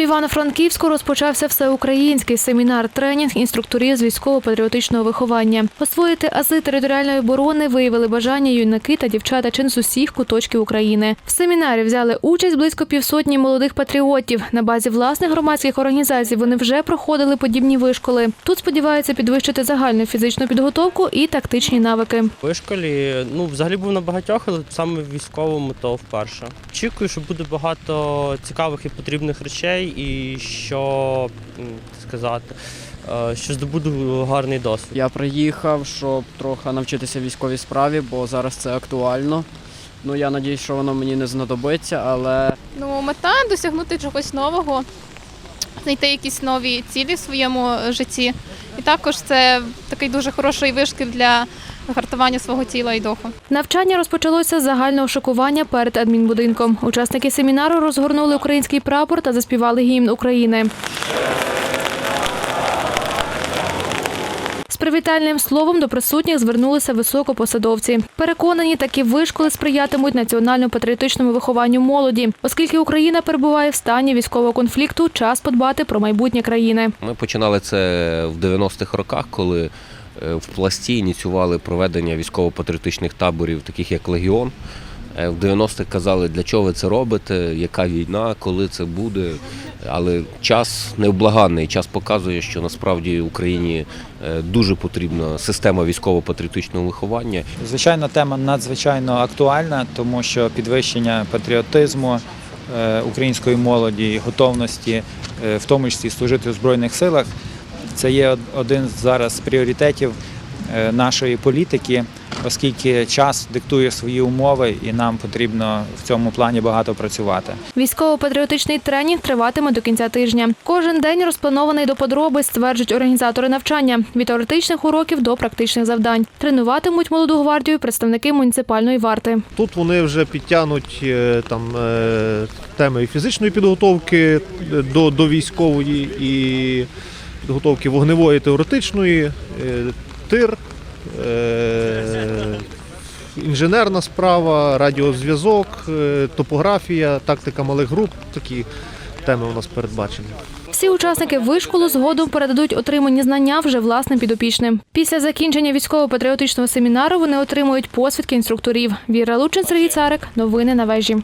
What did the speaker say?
Івано-Франківську розпочався всеукраїнський семінар тренінг інструкторів з військово-патріотичного виховання. Освоїти ази територіальної оборони виявили бажання юнаки та дівчата чин з усіх куточків України. В семінарі взяли участь близько півсотні молодих патріотів. На базі власних громадських організацій вони вже проходили подібні вишколи. Тут сподіваються підвищити загальну фізичну підготовку і тактичні навики. Вишколі, ну, взагалі був на багатьох, але саме військовому то вперше. Очікую, що буде багато цікавих і потрібних речей, і що сказати, е, що здобуду гарний досвід. Я приїхав, щоб трохи навчитися військовій справі, бо зараз це актуально. Ну, я надіюсь, що воно мені не знадобиться, але Ну, мета досягнути чогось нового, знайти якісь нові цілі в своєму житті. І також це такий дуже хороший вишкіл для гартування свого тіла і духу. Навчання розпочалося з загального шокування перед адмінбудинком. Учасники семінару розгорнули український прапор та заспівали гімн України. З привітальним словом до присутніх звернулися високопосадовці. Переконані, такі вишколи сприятимуть національно-патріотичному вихованню молоді, оскільки Україна перебуває в стані військового конфлікту. Час подбати про майбутнє країни. Ми починали це в 90-х роках, коли в пласті ініціювали проведення військово-патріотичних таборів, таких як Легіон. Е, В 90-х казали, для чого ви це робите, яка війна, коли це буде. Але час невблаганний, час показує, що насправді Україні е, дуже потрібна система військово-патріотичного виховання. Звичайно, тема надзвичайно актуальна, тому що підвищення патріотизму е, української молоді готовності, е, в тому числі служити в Збройних силах, це є один з зараз з пріоритетів е, нашої політики, оскільки час диктує свої умови, і нам потрібно в цьому плані багато працювати. Військово-патріотичний тренінг триватиме до кінця тижня. Кожен день розпланований до подробиць, стверджують організатори навчання від теоретичних уроків до практичних завдань. Тренуватимуть молоду гвардію представники муніципальної варти. Тут вони вже підтягнуть е, там е, теми фізичної підготовки до, до військової і підготовки вогневої теоретичної, е, тир, е, інженерна справа, радіозв'язок, е, топографія, тактика малих груп. Такі теми у нас передбачені. Всі учасники вишколу згодом передадуть отримані знання вже власним підопічним. Після закінчення військово-патріотичного семінару вони отримують посвідки інструкторів. Віра Лучин, Сергій Царик. Новини на вежі.